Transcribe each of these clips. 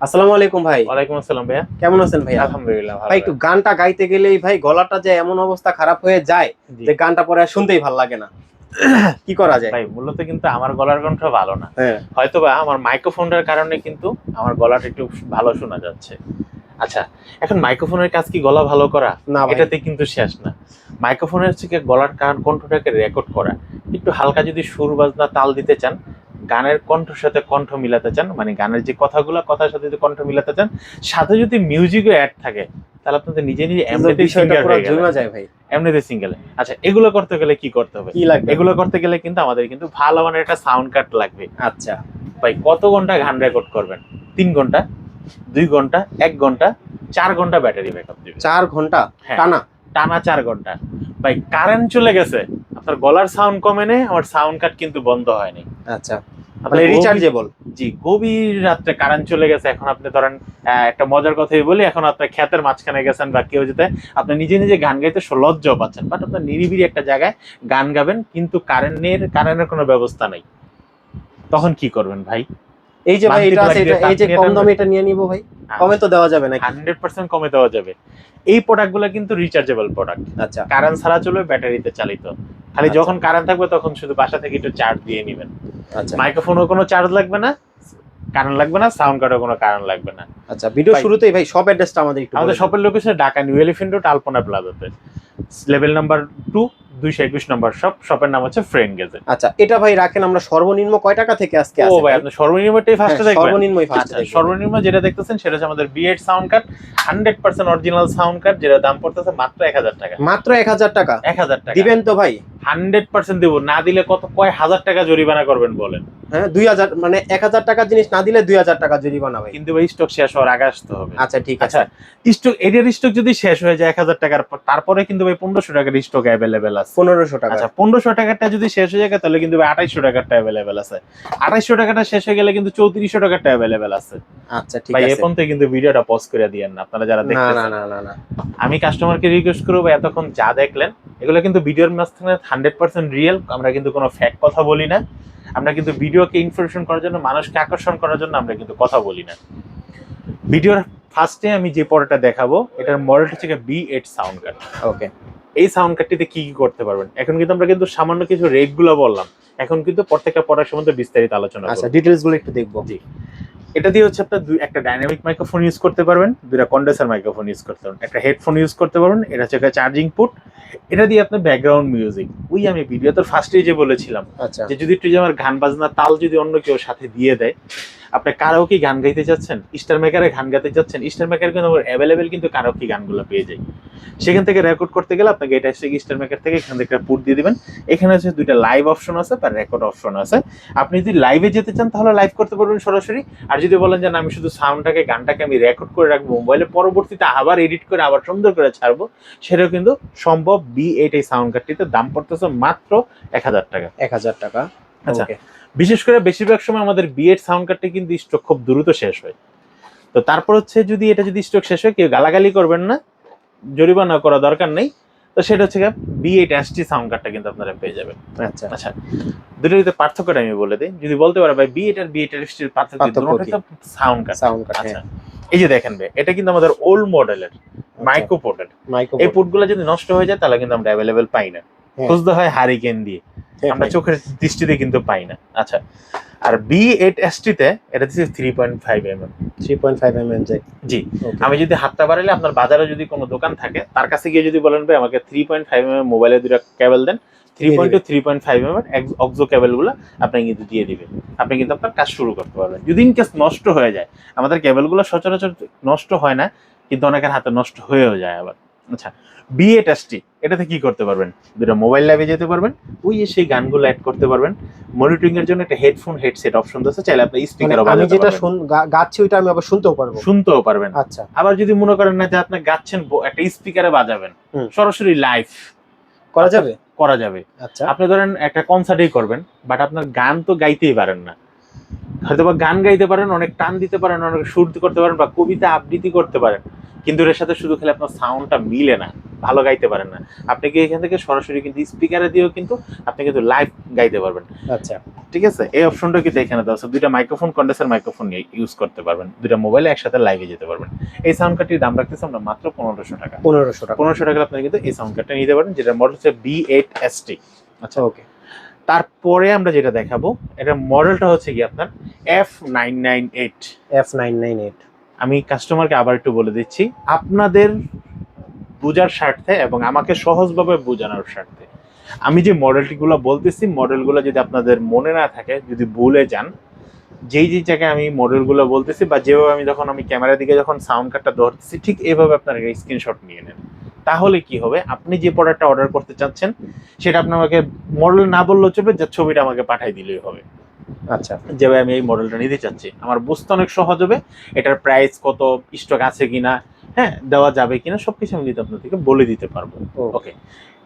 আসসালামু আলাইকুম ভাই। ওয়ালাইকুম আসসালাম ভাইয়া। কেমন আছেন ভাই আলহামদুলিল্লাহ ভাই একটু গানটা গাইতে গেলেই ভাই গলাটা যে এমন অবস্থা খারাপ হয়ে যায় যে গানটা পরে শুনতেই ভালো লাগে না। কি করা যায়? ভাই মূলত কিন্তু আমার গলার কণ্ঠ ভালো না। হ্যাঁ। হয়তো বা আমার মাইক্রোফোনটার কারণে কিন্তু আমার গলাটা একটু ভালো শোনা যাচ্ছে। আচ্ছা এখন মাইক্রোফোনের কাজ কি গলা ভালো করা? না এটাতে কিন্তু শেষ না। মাইক্রোফোনের হচ্ছে গলার কান কণ্ঠটাকে রেকর্ড করা। একটু হালকা যদি সুর বাজনা তাল দিতে চান গানের কণ্ঠের সাথে কণ্ঠ মিলাতে চান মানে গানের যে কথাগুলো কথার সাথে যদি কণ্ঠ মিলাতে চান সাথে যদি মিউজিকও অ্যাড থাকে তাহলে আপনাদের নিজে নিজে এমনিতে সিঙ্গার হয়ে। যায় ভাই। এমনিতে সিঙ্গেল আচ্ছা এগুলো করতে গেলে কি করতে হবে? কি লাগবে? এগুলো করতে গেলে কিন্তু আমাদের কিন্তু ভালো মানের একটা সাউন্ড কাট লাগবে। আচ্ছা। ভাই কত ঘণ্টা গান রেকর্ড করবেন? তিন ঘণ্টা দুই ঘণ্টা এক ঘণ্টা চার ঘণ্টা ব্যাটারি ব্যাকআপ দিবে চার ঘণ্টা? হ্যাঁ। টানা? টানা চার ঘণ্টা। ভাই কারেন্ট চলে গেছে। আপনার গলার সাউন্ড কমে নেই আমার সাউন্ড কাট কিন্তু বন্ধ হয়নি। আচ্ছা। মানে রিচার্জেবল জি গভীর রাত্রে কারেন্ট চলে গেছে। এখন আপনি ধরেন একটা মজার কথাই বলি এখন আপনার ক্ষেতের মাঝখানে গেছেন বা কেউ যেতে আপনি নিজে নিজে গান গাইতে লজ্জাও পাচ্ছেন। বাট আপনার নিরিবিলি একটা জায়গায় গান গাবেন কিন্তু কারেন্টের কারেন্টের কোনো ব্যবস্থা নাই। তখন কি করবেন ভাই? এই যে ভাই এটা আছে এই যে কম দামে এটা নিয়ে নিবো ভাই? কমে তো দেওয়া যাবে হান্ড্রেড পার্সেন্ট কমে দেওয়া যাবে। এই প্রোডাক্টগুলো কিন্তু রিচার্জেবল প্রোডাক্ট আচ্ছা। কারেন্ট ছাড়া চলবে ব্যাটারিতে চালিত। খালি আচ্ছা। যখন কারেন্ট থাকবে তখন শুধু বাসা থেকে একটু চার্জ দিয়ে নেবেন। আচ্ছা মাইক্রোফোনও কোনো চার্জ লাগবে না কারণ লাগবে না সাউন্ড কার্ডও কোনো কারেন্ট লাগবে না। আচ্ছা ভিডিও শুরুতেই ভাই সব অ্যাড্রেসটা আমাদের একটু আমাদের শপের location Dhaka new elephant road Alpana প্লাজাতে level number two দুইশো একুশ নম্বর শপ শপের নাম হচ্ছে ফ্রেন্ড গেজে দিন। আচ্ছা এটা ভাই রাখেন আমরা সর্বনিম্ন কয় টাকা থেকে আজকে ও ভাই আপনি সর্বনিম্নটাই ফার্স্টে হ্যাঁ, দেখবেন। সর্বনিম্নই আচ্ছা ফার্স্ট সর্বনিম্ন যেটা দেখতেছেন সেটা হচ্ছে আমাদের B Ed sound card hundred percent original sound card যেটা দাম পড়তেছে মাত্র এক হাজার টাকা। মাত্র এক হাজার টাকা। এক হাজার টাকা। দিবেন তো ভাই। হান্ড্রেড পার্সেন্ট দেবো। না দিলে কত কয় হাজার টাকা জরিমানা করবেন বলেন? হ্যাঁ দুই হাজার মানে এক হাজার টাকা জিনিস না দিলে দুই হাজার টাকা জরিমানা ভাই। কিন্তু ভাই স্টক শেষ হওয়ার আগে আসতে হবে। আচ্ছা ঠিক আছে। স্টক এটার স্টক যদি শেষ হয়ে যায় এক হাজার টাকার তারপরে কিন্তু ভাই পনেরোশো টাকার স্টক অ্যাভেলেবেল আছে। পনেরোশো টাকা আচ্ছা পনেরোশো টাকাটা যদি শেষ হয়ে যায় তাহলে কিন্তু আঠাইশশো টাকারটা অ্যাভেলেবেল আছে। আঠাইশশো টাকাটা শেষ হয়ে গেলে কিন্তু চৌত্রিশশো টাকারটা অ্যাভেলেবেল আছে। আচ্ছা ঠিক ভাই আছে। এখন থেকে কিন্তু ভিডিওটা পজ করে দিয়েন না আপনারা যারা না দেখতেছেন। না না না না। আমি কাস্টমারকে রিকোয়েস্ট করব এতক্ষণ যা দেখলেন এগুলো কিন্তু ভিডিওর মাঝখানে হান্ড্রেড পার্সেন্ট রিয়েল আমরা কিন্তু কোনো ফ্যাক কথা বলি না। আমরা কিন্তু ভিডিওকে ইনফরমেশন করার জন্য মানুষকে আকর্ষণ করার জন্য আমরা কিন্তু কথা বলি না। ভিডিওর ফার্স্টে আমি যে পড়াটা দেখাবো এটার মডেলটা হচ্ছে B eight sound card okay এই সাউন্ড কার্ডটিতে কি কি করতে পারবেন? এখন কিন্তু আমরা কিন্তু সামান্য কিছু রেটগুলো বললাম। এখন কিন্তু প্রত্যেকটা পড়ার সম্বন্ধে বিস্তারিত আলোচনা আচ্ছা ডিটেলসগুলো ডিটেলস একটু দেখব। জি। এটা দিয়ে হচ্ছে আপনার দুই একটা ডাইনামিক মাইক্রোফোন ইউজ করতে পারবেন দুইটা কন্ডেন্সার মাইক্রোফোন ইউজ করতে পারবেন একটা হেডফোন ইউজ করতে পারবেন এটা হচ্ছে একটা চার্জিং পুট এটা দিয়ে আপনার ব্যাকগ্রাউন্ড মিউজিক ওই আমি ভিডিও তো ফার্স্টে যে বলেছিলাম আচ্ছা। যে যদি একটু যে আমার গান বাজনা তাল যদি অন্য কেউ সাথে দিয়ে দেয় আপনি কারও কি গান গাইতে চাচ্ছেন স্টার মেকারে গান গাইতে চাচ্ছেন স্টার মেকার কিন্তু অ্যাভেলেবেল কিন্তু কারাওকে গানগুলো পেয়ে যায় সেখান থেকে রেকর্ড করতে গেলে আপনাকে এটা হচ্ছে স্টার মেকার থেকে এখান থেকে পুট দিয়ে দিবেন। এখানে হচ্ছে দুইটা লাইভ অপশন আছে বা রেকর্ড অপশন আছে। আপনি যদি লাইভে যেতে চান তাহলে লাইভ করতে পারবেন সরাসরি। আর যদি বলেন যে আমি শুধু সাউন্ডটাকে গানটাকে আমি রেকর্ড করে রাখব মোবাইলে পরবর্তীতে আবার এডিট করে আবার সুন্দর করে ছাড়বো সেটাও কিন্তু সম্ভব। বি এইট এই সাউন্ড কার্ডটিতে দাম পড়তেছে মাত্র এক হাজার টাকা। এক হাজার টাকা। আচ্ছা। বিশেষ করে বেশিরভাগ সময় আমাদের বিএড সাউন্ড কার্ডটা কিন্তু স্টক খুব দ্রুত শেষ হয়। তো তারপর হচ্ছে যদি এটা যদি স্টক শেষ হয় কেউ গালাগালি করবেন না জরিমানা করা দরকার নেই। তো সেটা হচ্ছে B eight S T sound কার্ডটা কিন্তু আপনারা পেয়ে যাবেন। আচ্ছা। আচ্ছা দুটোর ভিতরে পার্থক্যটা আমি বলে দিই। যদি বলতে পারো ভাই বি এইট আর বি এইট এস টির পার্থক্য? সাউন্ড কার্ড সাউন্ড কার্ড আচ্ছা এই যে দেখেন ভাই এটা কিন্তু আমাদের ওল্ড মডেলের মাইক্রো পোর্টেল মাইক্রো এই পোর্টগুলো যদি নষ্ট হয়ে যায় তাহলে কিন্তু আমরা অ্যাভেলেবেল পাই না। হ্যাঁ। খুঁজতে হয় হারিকেন দিয়ে। আমরা চোখের দৃষ্টিতে কিন্তু পাই না। আচ্ছা আর বি এইট এস টিতে এটা দিচ্ছে three point five M M three point five M M জি আমি যদি হাতটা বাড়ালে আপনার বাজারে যদি কোনো দোকান থাকে তার কাছে গিয়ে যদি বলেন ভাই আমাকে three point five M M মোবাইলে দুটো কেবল দেন। Three point two three point five MM M অক্সো কেবলগুলো আপনি কিন্তু দিয়ে দিবেন আপনি কিন্তু আপনার কাজ শুরু করতে পারবেন। যদি ইন কেস নষ্ট হয়ে যায় আমাদের কেবলগুলো সচরাচর নষ্ট হয় না কিন্তু অনেকের হাতে নষ্ট হয়েও যায় আবার। আচ্ছা বিএ টেস্টি এটাতে কি করতে পারবেন? দুটো মোবাইল ল্যাবে যেতে পারবেন ওই সেই গানগুলো অ্যাড করতে পারবেন। মনিটরিং এর জন্য একটা হেডফোন হেডসেট অপশন আছে চাইলে আপনি মানে স্পিকারও আমি বাজাতে যেটা শুন- গাচ্ছি ওইটা আমি আবার শুনতেও পারব। শুনতেও পারবেন। আচ্ছা। আবার যদি মনে করেন না যে আপনি গাচ্ছেন একটা স্পিকারে বাজাবেন। সরাসরি লাইভ করা যাবে? করা যাবে। আচ্ছা। আপনি ধরেন একটা কনসার্টেই করবেন বাট আপনার গান তো গাইতেই পারেন না। হয়তো বা গান গাইতে পারেন অনেক টান দিতে পারেন অনেক সুর করতে পারেন বা কবিতা আবৃত্তি করতে পারেন। কিন্তু এর সাথে শুধু খেলে আপনার সাউন্ডটা মিলে না ভালো গাইতে পারেন না। আপনি কি এখান থেকে সরাসরি কিন্তু স্পিকারে দিয়েও কিন্তু আপনি কিন্তু লাইভ গাইতে পারবেন। আচ্ছা। ঠিক আছে? এই অপশনটা কিন্তু এখানে দেওয়া আছে। দুইটা মাইক্রোফোন কন্ডেন্সার মাইক্রোফোন নিয়ে ইউজ করতে পারবেন। দুইটা মোবাইলে একসাথে লাইভে যেতে পারবেন। এই সাউন্ড কার্ডটির দাম রাখতেছে আমরা মাত্র পনেরোশো টাকা। পনেরোশো টাকা। পনেরোশো টাকা আপনি কিন্তু এই সাউন্ড কার্ডটা নিতে পারেন যেটা মডেল হচ্ছে বি এইট এস টি আচ্ছা। ওকে তারপরে আমরা যেটা দেখাবো এটা মডেলটা হচ্ছে কি আপনার F nine nine eight F nine nine eight আমি কাস্টমারকে আবার একটু বলে দিচ্ছি, আপনাদের বোঝার স্বার্থে এবং আমাকে সহজভাবে বোঝানোর স্বার্থে। আমি যে মডেলটিগুলো বলতেছি মডেলগুলো যদি আপনাদের মনে না থাকে, যদি ভুলে যান, যেই যেই জায়গায় আমি মডেলগুলো বলতেছি বা যেভাবে আমি যখন আমি ক্যামেরার দিকে যখন সাউন্ড কার্ডটা ধরতেছি, ঠিক এভাবে আপনার স্ক্রিনশট নিয়ে নেন। তাহলে কি হবে? আপনি যে প্রোডাক্টটা অর্ডার করতে চাচ্ছেন, সেটা আপনি আমাকে মডেল না বললেও চলবে, যে ছবিটা আমাকে পাঠাই দিলেই হবে। আচ্ছা। যেভাবে আমি এই মডেলটা নিতে চাচ্ছি। আমার বুঝতে অনেক সহজ হবে। এটার প্রাইস কত স্টক আছে কিনা হ্যাঁ দেওয়া যাবে কিনা সবকিছু আমি কিন্তু আপনাদেরকে বলে দিতে পারব। ওকে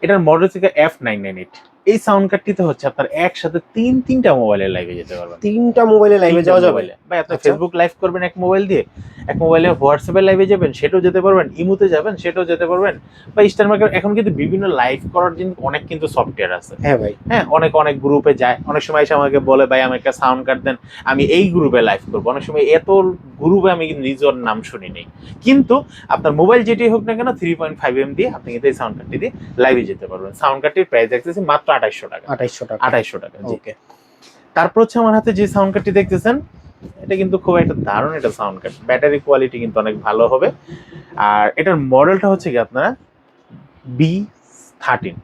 এটার মডেল থেকে এফ নাইন নাইন এইট এই সাউন্ড কার্ডটিতে হচ্ছে আপনার একসাথে তিন তিনটা মোবাইলে লাইভে যেতে পারবেন। তিনটা মোবাইলে লাইভে যাওয়া যাবে? ভাই আপনি আচ্ছা। ফেসবুক লাইভ করবেন এক মোবাইল দিয়ে এক মোবাইলে হোয়াটসঅ্যাপে লাইভে যাবেন সেটাও যেতে পারবেন ইমুতে যাবেন সেটাও যেতে পারবেন। বা স্টার মার্কেট এখন কিন্তু বিভিন্ন লাইভ করার জন্য অনেক কিন্তু সফটওয়্যার আছে। হ্যাঁ ভাই। হ্যাঁ অনেক অনেক গ্রুপে যায়। অনেক সময় এসে আমাকে বলে ভাই আমাকে সাউন্ড কার্ড দেন আমি এই গ্রুপে লাইভ করব। অনেক সময় এত গ্রুপে আমি কিন্তু নিজের নাম শুনি নেই। কিন্তু আপনার মোবাইল যেটি হোক না কেন থ্রি পয়েন্ট ফাইভ এম দিয়ে আপনি কিন্তু এই সাউন্ড কার্ডটি দিয়ে লাইভে যেতে পারবেন। সাউন্ড কার্ডটির প্রাইস দেখতেছি মাত্র আঠাইশশো টাকা। আঠাইশশো টাকা। আঠাইশশো টাকা ওকে। তারপর হচ্ছে আমার হাতে যে সাউন্ড কার্ডটি দেখতেছেন এটা কিন্তু খুব একটা দারুণ এটা সাউন্ড কার্ড ব্যাটারি কোয়ালিটি কিন্তু অনেক ভালো হবে। আর এটার মডেলটা হচ্ছে কি আপনারা? বি থার্টিন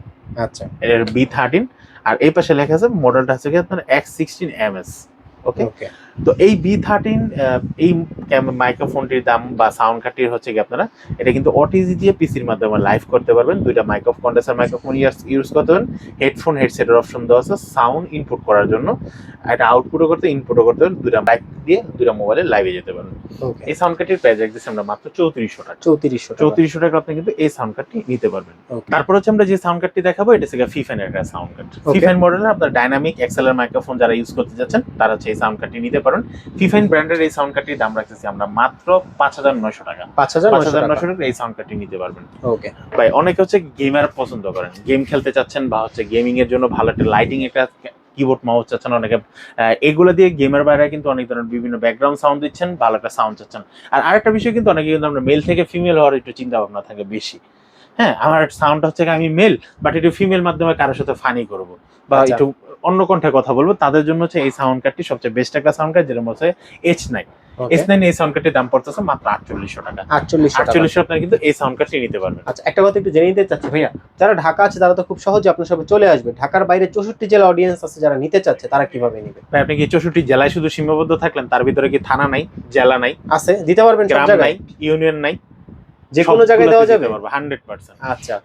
আচ্ছা। এটার বি থার্টিন আর এই পাশে লেখা আছে মডেলটা হচ্ছে কি আপনার X sixteen M S okay তো এই বি থার্টিন এই মাইক্রোফোনটির দাম বা সাউন্ড কার্ডটির হচ্ছে কি আপনারা এটা কিন্তু ওটিজি দিয়ে পিসির মাধ্যমে লাইভ করতে পারবেন। দুইটা মাইক্রো কন্ডেন্সার মাইক্রোফোন ইউজ করতে পারবেন। হেডফোন হেডসেটের অপশন দেওয়া আছে সাউন্ড ইনপুট করার জন্য। এটা আউটপুটও করতে ইনপুটও করতে পারবেন। দুইটা বাইক দিয়ে দুইটা মোবাইলে লাইভে যেতে পারবেন। ওকে এই সাউন্ড কার্ডটির প্রাইস একদিন আমরা মাত্র চৌত্রিশশো টাকা। চৌত্রিশশো চৌত্রিশশো টাকা আপনি কিন্তু এই সাউন্ড কার্ডটি নিতে পারবেন। তারপর হচ্ছে আমরা যে সাউন্ড কার্ডটি দেখাবো এটা হচ্ছে ফিফেন একটা সাউন্ড কার্ড ফিফেন মডেলের আপনার ডাইনামিক এক্সেলের মাইক্রোফোন যারা ইউজ করতে যাচ্ছেন তারা হচ্ছে এই সাউন্ড কার্ডটি নিতে পারেন। ফিফেন ব্র্যান্ডের এই সাউন্ড কার্ডটির দাম রাখতেছি আমরা মাত্র পাঁচ হাজার নয়শো টাকা। পাঁচ হাজার টাকা। নয়শো টাকা এই সাউন্ড কার্ডটি নিতে পারবেন। ওকে ভাই অনেকে হচ্ছে গেমার পছন্দ করেন। গেম খেলতে চাচ্ছেন বা হচ্ছে গেমিং এর জন্য ভালো একটা লাইটিং একটা কিবোর্ড মাউস চাচ্ছেন অনেকে। এগুলো দিয়ে গেমের বাইরে কিন্তু অনেক ধরনের বিভিন্ন ব্যাকগ্রাউন্ড সাউন্ড দিচ্ছেন ভালো একটা সাউন্ড চাচ্ছেন। আর আরেকটা বিষয় কিন্তু অনেকে কিন্তু আমরা মেল থেকে ফিমেল হওয়ার একটু চিন্তা ভাবনা থাকে বেশি। হ্যাঁ আমার সাউন্ড হচ্ছে আমি মেল বাট একটু ফিমেল মাধ্যমে কারোর সাথে ফানি করব। বা আচ্ছা। একটু অন্য কণ্ঠে কথা বলব তাদের জন্য হচ্ছে এই সাউন্ড কার্ডটি সবচেয়ে বেস্ট একটা সাউন্ড কার্ড যেটা হচ্ছে এইচ নাইন এইচ নাইন এই সাউন্ড কার্ডটির দাম পড়তেছে মাত্র আটচল্লিশশো টাকা। আটচল্লিশশো টাকা। আটচল্লিশশো আপনারা কিন্তু এই সাউন্ড কার্ডটি নিতে পারবেন। আচ্ছা একটা কথা একটু জেনে নিতে চাচ্ছি ভাইয়া যারা ঢাকা আছে তারা তো খুব সহজে আপনার সাথে চলে আসবে। ঢাকার বাইরে চৌষট্টি জেলা অডিয়েন্স আছে যারা নিতে চাচ্ছে তারা কীভাবে নিবে? ভাই আপনি কি চৌষট্টি জেলায় শুধু সীমাবদ্ধ থাকলেন? তার ভিতরে কি থানা নাই জেলা নাই? আছে দিতে পারবেন সব গ্রাম জায়গায়। নাই ইউনিয়ন নাই যে কোনো জায়গায় দেওয়া যাবে? হান্ড্রেড পার্সেন্ট আচ্ছা।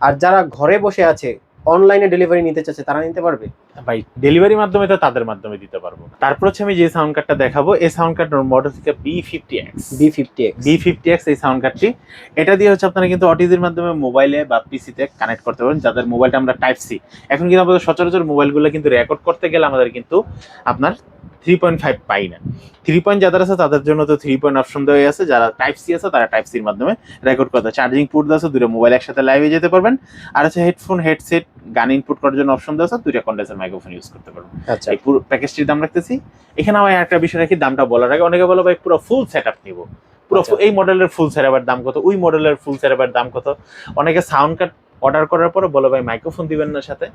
আর যারা ঘরে বসে আছে অনলাইনে ডেলিভারি নিতে চাচ্ছে তারা নিতে পারবে? ভাই ডেলিভারি মাধ্যমে তো তাদের মাধ্যমে দিতে পারব তারপর হচ্ছে আমি যে সাউন্ড কার্ডটা দেখাবো এই সাউন্ড কার্ড মডেল থেকে B fifty X B fifty X B fifty X এই সাউন্ড কার্ডটি এটা দিয়ে হচ্ছে আপনারা কিন্তু অটিজির মাধ্যমে মোবাইলে বা পিসিতে কানেক্ট করতে পারেন যাদের মোবাইলটা আমরা টাইপ সি এখন কিন্তু আমাদের সচরাচর মোবাইলগুলো কিন্তু রেকর্ড করতে গেলে আমাদের কিন্তু আপনার থ্রি পয়েন্ট ফাইভ পাই না। থ্রি পয়েন্ট যাদের আছে তাদের জন্য তো থ্রি পয়েন্ট অপশন দেওয়া আছে। যারা টাইপ সি আছে তারা টাইপ সির মাধ্যমে রেকর্ড করতে চার্জিং পোর্ট দেওয়া আছে দুটো মোবাইল একসাথে লাইভে যেতে পারবেন। আর হচ্ছে হেডফোন হেডসেট গান ইনপুট করার জন্য অপশন দেওয়া আছে দুইটা কন্ডেন্সার মাইক্রোফোন ইউজ করতে পারবেন। আচ্ছা। এই পুরো প্যাকেজটির দাম রাখতেছি। এখানে আমার একটা বিষয় রাখি দামটা বলার আগে অনেকে বলো ভাই পুরো ফুল সেট আপ নিবো। পুরো আচ্ছা। এই মডেলের ফুল সেরাবার দাম কত? ওই মডেলের ফুল সেরাবার দাম কত? অনেকে সাউন্ড কার্ড অর্ডার করার পরে বলো ভাই মাইক্রোফোন দিবেন না সাথে।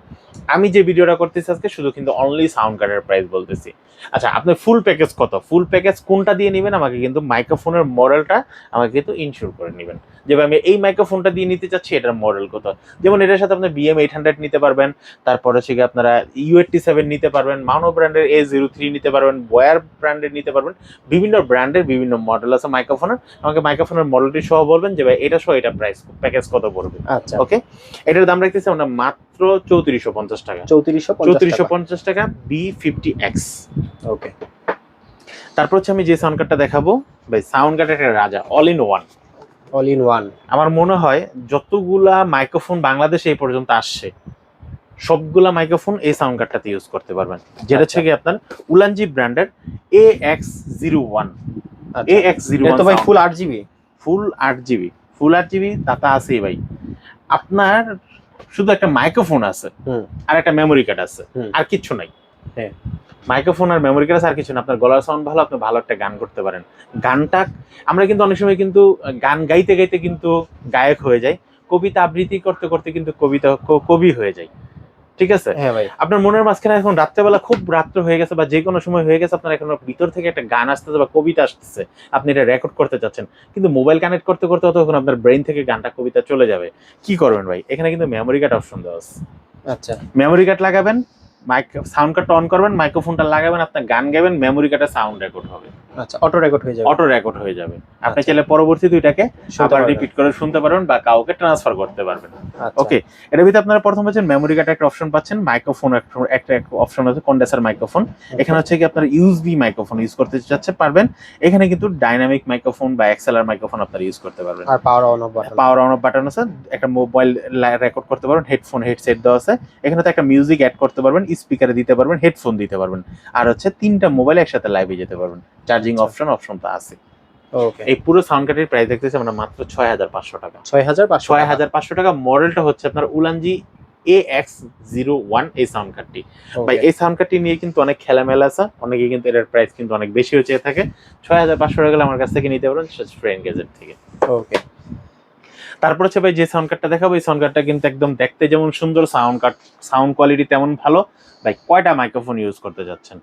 আমি যে ভিডিওটা করতেছি আজকে শুধু কিন্তু অনলি সাউন্ড কার্ডের প্রাইস বলতেছি। আচ্ছা আপনার ফুল প্যাকেজ কত? ফুল প্যাকেজ কোনটা দিয়ে নেবেন? আমাকে কিন্তু মাইক্রোফোনের মডেলটা আমাকে কিন্তু ইনশিওর করে নেবেন। যেভাবে আমি এই মাইক্রোফোনটা দিয়ে নিতে চাচ্ছি এটার মডেল কত? যেমন এটার সাথে আপনি বিএম এইট হান্ড্রেড নিতে পারবেন। তারপর হচ্ছে কি আপনারা ইউ এইটটি সেভেন নিতে পারবেন। মানো ব্র্যান্ডের এ জিরো থ্রি নিতে পারবেন। বয়ার ব্র্যান্ডের নিতে পারবেন। বিভিন্ন ব্র্যান্ডের বিভিন্ন মডেল আছে মাইক্রোফোনের আমাকে মাইক্রোফোনের মডেলটি সহ বলবেন যে ভাই এটা সহ এটা প্রাইস প্যাকেজ কত পড়বে? আচ্ছা। ওকে এটার দাম রাখতেছি আমরা মাত্র চৌত্রিশশো পঞ্চাশ টাকা। চৌত্রিশশো চৌত্রিশশো পঞ্চাশ টাকা বি ফিফটি এক্স ওকে তারপর হচ্ছে আমি যে সাউন্ড কার্ডটা দেখাবো ভাই সাউন্ড কার্ড একটা রাজা all in one all in one আমার মনে হয় যতগুলা মাইক্রোফোন বাংলাদেশে এই পর্যন্ত আসছে সবগুলা মাইক্রোফোন এই সাউন্ড কার্ডটাতে ইউজ করতে পারবেন। যেটা হচ্ছে কি আপনার উলানজি ব্র্যান্ডের A X zero one A X zero ভাই ফুল আট জিবি ফুল আট জিবি ফুল আট জিবি তাতে আছে ভাই। আপনার শুধু একটা মাইক্রোফোন আছে আর একটা মেমোরি কার্ড আছে আর কিছু নাই। হ্যাঁ। মাইক্রোফোন আর মেমোরি কার্ড আর কিছু না। আপনার গলার সাউন্ড ভালো আপনি ভালো একটা গান করতে পারেন। গানটা আমরা কিন্তু অনেক সময় কিন্তু গান গাইতে গাইতে কিন্তু গায়ক হয়ে যায় কবিতা আবৃত্তি করতে করতে কিন্তু কবিতা কবি হয়ে যায় ঠিক আছে? হ্যাঁ ভাই। আপনার মনের মাঝখানে এখন রাত্রেবেলা খুব রাত্র হয়ে গেছে বা যে কোনো সময় হয়ে গেছে আপনার এখন ভিতর থেকে একটা গান আসতেছে বা কবিতা আসতেছে আপনি এটা রেকর্ড করতে চাচ্ছেন। কিন্তু মোবাইল কানেক্ট করতে করতে তখন আপনার ব্রেন থেকে গানটা কবিতা চলে যাবে। কি করবেন ভাই? এখানে কিন্তু মেমোরি কার্ড অপশন দেওয়া আছে। আচ্ছা। মেমোরি কার্ড লাগাবেন মাইক সাউন্ড কার্ডটা অন করবেন মাইক্রোফোনটা লাগাবেন আপনার গান গাবেন মেমোরি কার্ডে সাউন্ড রেকর্ড হবে। আচ্ছা অটো রেকর্ড হয়ে যাবে। অটো রেকর্ড হয়ে যাবে। আপনি আচ্ছা। চাইলে পরবর্তী দুইটাকে আবার রিপিট করে শুনতে পারবেন বা কাউকে ট্রান্সফার করতে পারবেন। আচ্ছা। ওকে এটার ভিতরে আপনারা প্রথম পাচ্ছেন মেমোরি কার্ড একটা অপশন পাচ্ছেন মাইক্রোফোন একটা অপশন আছে কন্ডেন্সার মাইক্রোফোন এখানে হচ্ছে কি আপনার ইউএসবি মাইক্রোফোন ইউজ করতে চাচ্ছে পারবেন। এখানে কিন্তু ডাইনামিক মাইক্রোফোন বা এক্সএলআর মাইক্রোফোন আপনারা ইউজ করতে পারবেন। আর power on off button power on off button আছে একটা মোবাইল রেকর্ড করতে পারবেন হেডফোন হেডসেট দেওয়া আছে। এখানে তো একটা মিউজিক অ্যাড করতে পারবেন স্পিকারে দিতে পারবেন হেডফোন দিতে পারবেন। আর হচ্ছে তিনটা মোবাইল একসাথে লাইভে যেতে পারবেন। চার্জিং। অপশন অপশন তো আছে। এই পুরো সাউন্ড কার্ডের প্রাইস দেখতেছি আমরা মাত্র ছয় হাজার পাঁচশো টাকা। ছয় হাজার ছয় হাজার পাঁচশো টাকা মডেলটা হচ্ছে আপনার Ulanzi A X zero one এই সাউন্ড কার্ডটি ভাই এই সাউন্ড কার্ডটি নিয়ে কিন্তু অনেক খেলামেলা আছে। অনেকে কিন্তু এটার প্রাইস কিন্তু অনেক বেশি হচ্ছে থাকে। ছয় হাজার পাঁচশো টাকা আমার কাছ থেকে নিতে পারেন ফ্রেন্ড গেজেট থেকে। ওকে তারপর হচ্ছে ভাই যে সাউন্ড কার্ডটা দেখাবো এই সাউন্ড কার্ডটা কিন্তু একদম দেখতে যেমন সুন্দর সাউন্ড কার্ড সাউন্ড কোয়ালিটি তেমন ভালো। ভাই কয়টা মাইক্রোফোন ইউজ করতে যাচ্ছেন?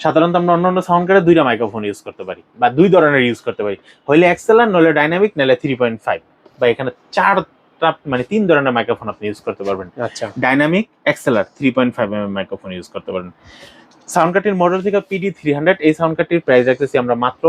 সাধারণত আমরা অন্য অন্য সাউন্ড কার্ডে দুইটা মাইক্রোফোন ইউজ করতে পারি বা দুই ধরনের ইউজ করতে পারি। হইলে এক্সেলার নইলে ডাইনামিক নাহলে থ্রি পয়েন্ট ফাইভ বা এখানে চারটা মানে তিন ধরনের মাইক্রোফোন আপনি ইউজ করতে পারবেন। আচ্ছা। Dynamic XLR three point five M microphone use করতে পারেন সাউন্ড কার্ডটির মডেল থেকে পিডি থ্রি হান্ড্রেড এই সাউন্ড কার্ডটির প্রাইস রাখতেছি আমরা মাত্র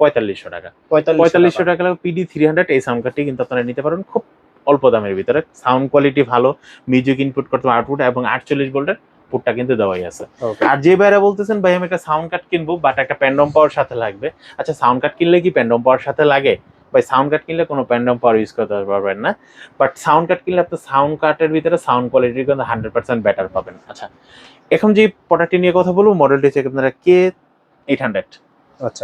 পঁয়তাল্লিশশো টাকা। পঁয়তাল্লিশশো টাকা। পিডি থ্রি হান্ড্রেড এই সাউন্ড কার্ডটি কিন্তু আপনারা নিতে পারেন খুব অল্প দামের ভিতরে। সাউন্ড কোয়ালিটি ভালো মিউজিক ইনপুট করতে আউটপুট এবং আটচল্লিশ ভোল্টের পুটটা কিন্তু দেওয়াই আছে। আর যে বাইরে বলতেছেন ভাই আমি একটা সাউন্ড কার্ড কিনবো বাট একটা প্যান্ডম পাওয়ার সাথে লাগবে। আচ্ছা সাউন্ড কার্ড কিনলে কি প্যান্ডম পাওয়ার সাথে লাগে? ভাই সাউন্ড কার্ড কিনলে কোনো প্যান্ডম পাওয়ার ইউজ করতে পারবেন না। বাট সাউন্ড কার্ড কিনলে আপনি সাউন্ড কার্ডের ভিতরে সাউন্ড কোয়ালিটি কিন্তু হান্ড্রেড পার্সেন্ট বেটার পাবেন। আচ্ছা এখন যে প্রোডাক্টটি নিয়ে কথা বলব মডেলটি হচ্ছে আপনারা কে এইট হান্ড্রেড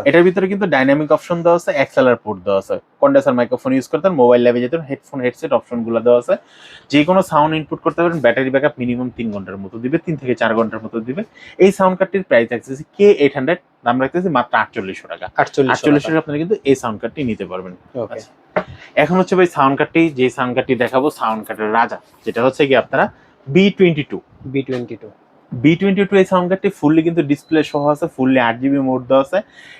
এটার ভিতরে কিন্তু ডাইনামিক অপশন দেওয়া আছে এক্সেলার পোর্ট দেওয়া আছে। কন্ডেন্সার মাইক্রোফোন ইউজ করতেন মোবাইল ল্যাবে যেতেন হেডফোন হেডসেট অপশনগুলো দেওয়া আছে। যে কোনো সাউন্ড ইনপুট করতে পারেন ব্যাটারি ব্যাকআপ মিনিমাম তিন ঘণ্টার মতো দিবে তিন থেকে চার ঘণ্টার মতো দিবে। এই সাউন্ড কার্ডটির প্রাইস রাখতেছি কে এইট হান্ড্রেড দাম রাখতেছি মাত্র আটচল্লিশশো টাকা। আটচল্লিশ আটচল্লিশশো টাকা। আপনারা কিন্তু এই সাউন্ড কার্ডটি নিতে পারবেন। আচ্ছা। এখন হচ্ছে ভাই সাউন্ড কার্ডটি যে সাউন্ড কার্ডটি দেখাবো সাউন্ড কার্ডের রাজা যেটা হচ্ছে কি আপনারা B twenty two B twenty two B twenty two এই সাউন্ড কার্ডটি ফুললি কিন্তু ডিসপ্লে সহ আছে ফুললি আট জিবি মোড দেওয়া আছে।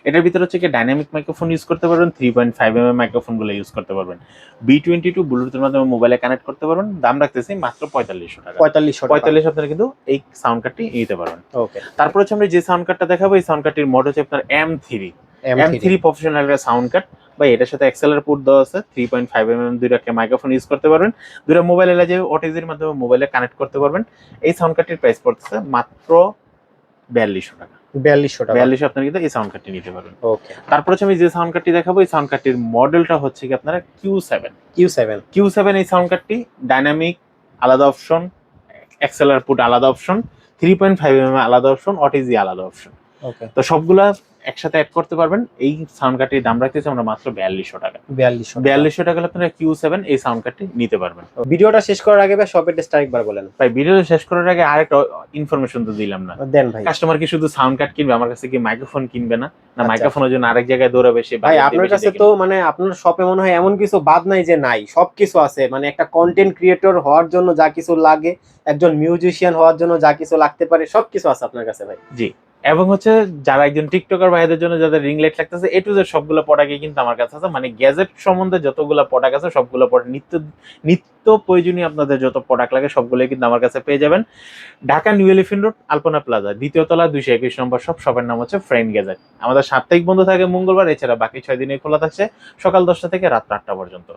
এটার ভিতরে হচ্ছে কি ডাইনামিক মাইক্রোফোন ইউজ করতে পারবেন three point five M M মাইক্রোফোনগুলো ইউজ করতে পারবেন। বি টোয়েন্টি টু ব্লুটুথের মাধ্যমে মোবাইলে কানেক্ট করতে পারবেন। দাম রাখতেছি মাত্র পঁয়তাল্লিশশো টাকা। পঁয়তাল্লিশশো পঁয়তাল্লিশ আপনারা কিন্তু এই সাউন্ড কার্ডটি নিতে পারবেন। ওকে তারপর হচ্ছে আমরা যে সাউন্ড কার্ডটা দেখাবো এই সাউন্ড কার্ডটির মডেল হচ্ছে আপনার M three M M three professional sound card বা এটার সাথে এক্সেলার পোর্ট দেওয়া আছে থ্রি পয়েন্ট ফাইভ এম এম দুইটা মাইক্রোফোন ইউজ করতে পারবেন। দুইটা মোবাইল এলা যে ওটিজির মাধ্যমে মোবাইলে কানেক্ট করতে পারবেন। এই সাউন্ড কার্ডটির প্রাইস পড়তেছে মাত্র বিয়াল্লিশশো টাকা। বিয়াল্লিশশো টাকা। বিয়াল্লিশশো আপনারা কিন্তু এই সাউন্ড কার্ডটি নিতে পারবেন। ওকে। তারপর হচ্ছে আমি যে সাউন্ড কার্ডটি দেখাবো এই সাউন্ড কার্ডটির মডেলটা হচ্ছে কি আপনারা Q seven Q seven Q seven এই সাউন্ড কার্ডটি ডাইনামিক আলাদা অপশন এক্সেলার পুট আলাদা option three point five M আলাদা অপশন অটিজি আলাদা অপশন তো সবগুলা একসাথে অ্যাড করতে পারবেন। এই সাউন্ড কার্ডটির দাম রাখতেছি আমরা মাত্র বিয়াল্লিশশো টাকা। বিয়াল্লিশশো বিয়াল্লিশশো টাকা আপনারা কিউ সেভেন এই সাউন্ড কার্ডটি নিতে পারবেন। ভিডিওটা শেষ করার আগে ভাই শপের ডেস্কটা একবার বলেন। ভাই ভিডিও শেষ করার আগে আরেকটা ইনফরমেশন তো দিলাম না। দেন ভাই। কাস্টমার কি শুধু সাউন্ড কার্ড কিনবে আমার কাছে কি মাইক্রোফোন কিনবে না? না আচ্ছা। মাইক্রোফোনের জন্য আরেক জায়গায় দৌড়াবে সে ভাই আপনার কাছে তো মানে আপনার শপে মনে হয় এমন কিছু বাদ নাই যে নাই সবকিছু আছে। মানে একটা কন্টেন্ট ক্রিয়েটর হওয়ার জন্য যা কিছু লাগে একজন মিউজিশিয়ান হওয়ার জন্য যা কিছু লাগতে পারে সবকিছু আছে আপনার কাছে ভাই। জি। এবং হচ্ছে যারা একজন টিকটকার ভাইদের জন্য যাদের রিং লাইট লাগতেছে এ টু জেড সবগুলো প্রোডাক্টই কিন্তু আমার কাছে আছে। মানে গ্যাজেট সম্বন্ধে যতগুলো প্রোডাক্ট আছে, সবগুলো প্রোডাক্ট নিত্য নিত্য প্রয়োজনীয় আপনাদের যত প্রোডাক্ট লাগে, সবগুলোই কিন্তু আমার কাছে পেয়ে যাবেন। Dhaka New Elephant Road Alpana Plaza দ্বিতীয় তলা, দুইশো একুশ নম্বর সব শপের নাম হচ্ছে ফ্রেন্ড গ্যাজেট আমাদের সাপ্তাহিক বন্ধ থাকে মঙ্গলবার, এছাড়া বাকি ছয় দিনে খোলা থাকছে, সকাল দশটা থেকে রাত আটটা পর্যন্ত।